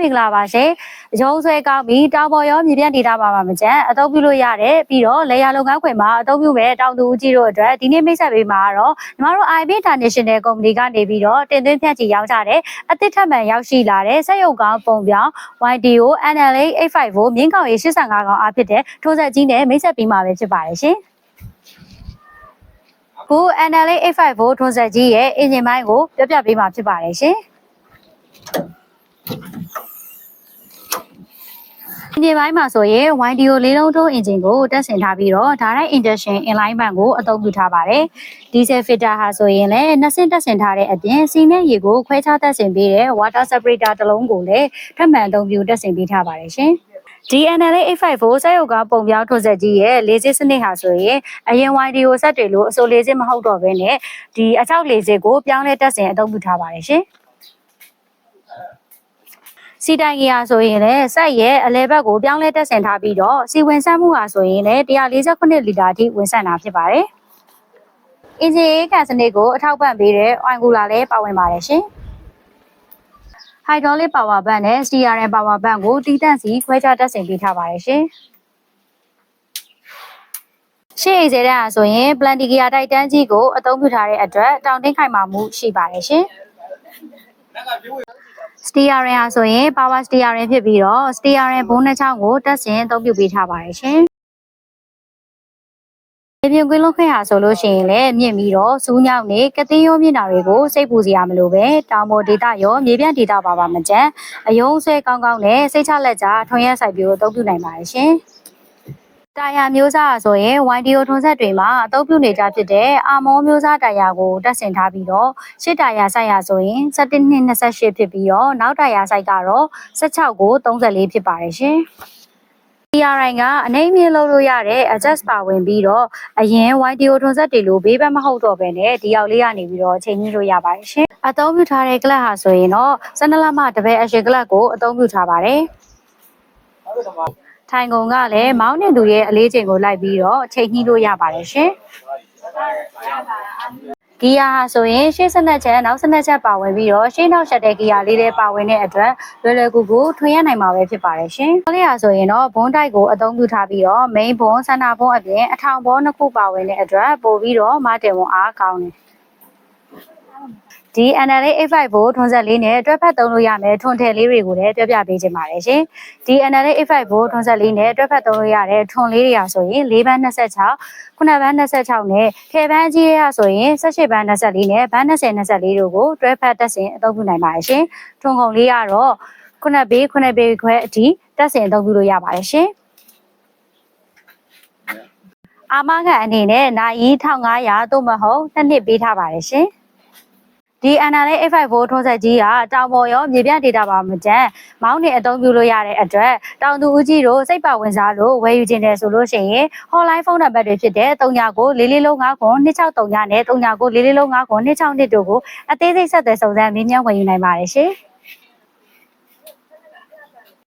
မင်္ဂလာပါရှင်ရုံးဆွဲကောင်းပြီးတောင်ပေါ်ရောမြေပြန့်ဒေတာပါပါမကျန်အသုံးပြုလို့ရတယ်ပြီးတော့လေယာလုပ်ငန်းခွင်မှာအသုံးပြုမဲ့တောင်သူဦးကြီးတို့အတွက်ဒီနေ့မိတ်ဆက်ပေးမှာကတော့ညီမတို့ IB International Company ကနေပြီးတော့တင်သွင်းဖြန့်ချီရောင်းချတဲ့အသစ်ထပ်မံရောက်ရှိလာတဲ့စက်ရုပ်ကောင်းပုံပြောင်း YDO NLA 850မြင်းကောင်ရေး85ကောင်အားဖြစ်တဲ့ထိုးဆက်ကြီးနဲ့မိတ်ဆက်ပေးမှာပဲဖြစ်ပါတယ်ရှင်ခု NLA 850ထွန်းဆက်ကြီးရဲ့အင်ဂျင်ပိုင်းကိုပြပြပေးမှာဖြစ်ပါတယ်ရှင်။ အင်ဂျင်ပိုင်းမှာဆိုရင် YDO လေးလုံးထုံးအင်ဂျင်ကိုတက်ဆင်ထားပြီးတော့ direct induction inline ဘန်ကိုအသုံးပြုထားပါတယ်။ diesel filter ဟာဆိုရင်လည်းနှစ်ဆင့်တက်ဆင်ထားတဲ့အပြင်စီနဲ့ရေကိုခွဲခြားတက်ဆင်ပေးတဲ့ water separator တစ်လုံးကိုလည်းထပ်မံအသုံးပြုတက်ဆင်ပေးထားပါတယ်ရှင်။ DNL 854စက်ရုပ်ကပုံပြောင်းထုတ်ဆက်ကြီးရဲ့လေးစစ်စနစ်ဟာဆိုရင်အရင် YDO ဆက်တွေလို့အစိုးလေးစစ်မဟုတ်တော့ဘဲနဲ့ဒီအချောက်လေးစစ်ကိုပြောင်းလဲတက်ဆင်အသုံးပြုထားပါတယ်ရှင်။ စီတိုင်ကြီးဟာဆိုရင်လည်းစက်ရဲ့အလဲဘက်ကိုပြောင်းလဲတက်ဆင်ထားပြီးတော့စီဝင်ဆန်းမှုဟာဆိုရင်လည်း148လီတာအထိဝင်ဆန့်တာဖြစ်ပါတယ်။အင်ဂျင်အေးကန်စနစ်ကိုအထောက်ပံ့ပေးတဲ့ oil cooler လည်းပါဝင်ပါတယ်ရှင်။ hydraulic power bank နဲ့ steering power bank ကိုတီးတန့်စီခွဲခြားတက်ဆင်ပေးထားပါတယ်ရှင်။ရှေ့အိမ်စေတဲ့ဟာဆိုရင် Plantigia တိုက်တန်းကြီးကိုအသုံးပြုထားတဲ့အတွက်တောင်တင်းခိုင်မာမှုရှိပါတယ်ရှင်။ steering ဟာဆိုရင် power steering ဖြစ်ပြီးတော့ steering ဘုံနှစ်ချောင်းကိုတက်ဆင်အသုံးပြုပေးထားပါတယ်ရှင်။မြေပြင်ကွင်းလုံးခွဲဟာဆိုလို့ရှိရင်လည်းမြင့်ပြီးတော့စူးညောင်းနေကတင်းရောမြင့်တာတွေကိုစိတ်ပူစရာမလိုပဲတောင်ပေါ်ဒေတာရောမြေပြန့်ဒေတာပါပါမကျန်အယုံဆွဲကောင်းကောင်းနဲ့စိတ်ချလက်ကြထွန်ရက်ဆိုင်ပြိုအသုံးပြုနိုင်ပါတယ်ရှင် တာယာမျိုးစားဆိုရင် YDO ထွန်ဆက်တွေမှာအသုံးပြုနေကြဖြစ်တဲ့အာမောမျိုးစားတာယာကိုတက်ဆင်ထားပြီးတော့ရှစ်တာယာဆိုင်ရာဆိုရင်17နှစ်28ဖြစ်ပြီးတော့နောက်တာယာဆိုင်ကတော့16ကို34ဖြစ်ပါတယ်ရှင် TRI ကအနေမြင့်လုပ်လို့ရတဲ့ adjust ပါဝင်ပြီးတော့အရင် YDO ထွန်ဆက်တွေလိုဘေးဘက်မဟုတ်တော့ဘဲနဲ့ဒီရောက်လေးကနေပြီးတော့ချိန်ကြီးလို့ရပါတယ်ရှင်။အသုံးပြုထားတဲ့ကလပ်ဟာဆိုရင်တော့စနလမတပည့်အရှင်ကလပ်ကိုအသုံးပြုထားပါတယ်။ ထိုင်ကုန်ကလည်းမောင်းနေသူရဲ့အလေးချိန်ကိုလိုက်ပြီးတော့ချိန်ကြီးလို့ရပါတယ်ရှင်။ဂီယာဟာဆိုရင်ရှေ့စနက်ချက်နောက်စနက်ချက်ပါဝင်ပြီးတော့ရှေ့နောက်ဆက်တဲ့ဂီယာလေးတွေပါဝင်တဲ့အတွက်လွယ်လွယ်ကူကူထွင်ရနိုင်မှာပဲဖြစ်ပါတယ်ရှင်။လေးဟာဆိုရင်တော့ဘွန်းတိုက်ကိုအသုံးပြုထားပြီးတော့ main ဘွန်းဆန္ဒဘွန်းအပြင်အထောင်ဘွန်းနှစ်ခုပါဝင်တဲ့အတွက်ပို့ပြီးတော့မတင်ဝန်အားကောင်းတယ်။ ဒီ NLA 85ကိုထွန်းဆက်လေးနဲ့တွဲဖက်သုံးလို့ရမယ်ထွန်းထည်လေးတွေကိုလည်းပြောပြပေးခြင်းပါတယ်ရှင်။ဒီ NLA 85ကိုထွန်းဆက်လေးနဲ့တွဲဖက်သုံးလို့ရတဲ့ထွန်းလေးတွေဟာဆိုရင်၄ဘန်း26ခုနဘန်း26နဲ့ထေဘန်းကြီးရဆိုရင်18ဘန်း24နဲ့ဘန်း20 24တို့ကိုတွဲဖက်တက်ဆင်အသုံးပြုနိုင်ပါတယ်ရှင်။ထွန်းကုန်လေးကတော့ခုနဘေးခုနဘေးခွဲအထိတက်ဆင်အသုံးပြုလို့ရပါတယ်ရှင်။အာမခံအနေနဲ့နိုင်1500သို့မဟုတ်နှစ်နှစ်ပေးထားပါတယ်ရှင်။ ဒီ NLA 854ထုံးဆက်ကြီးကတောင်ပေါ်ရောမြေပြန့်ဒေတာပါမကျန်မောင်းနေအသုံးပြုလို့ရတဲ့အတွက်တောင်သူဦးကြီးတို့စိတ်ပါဝင်စားလို့ဝယ်ယူခြင်းတယ်ဆိုလို့ရှိရင် hotline ဖုန်းနံပါတ်တွေဖြစ်တဲ့39ကို44လုံး9ခွန်263ညနဲ့39ကို44လုံး9ခွန်262တို့ကိုအသေးစိတ်ဆက်သွယ်စုံစမ်းမြင်းမြန်းဝယ်ယူနိုင်ပါတယ်ရှင်။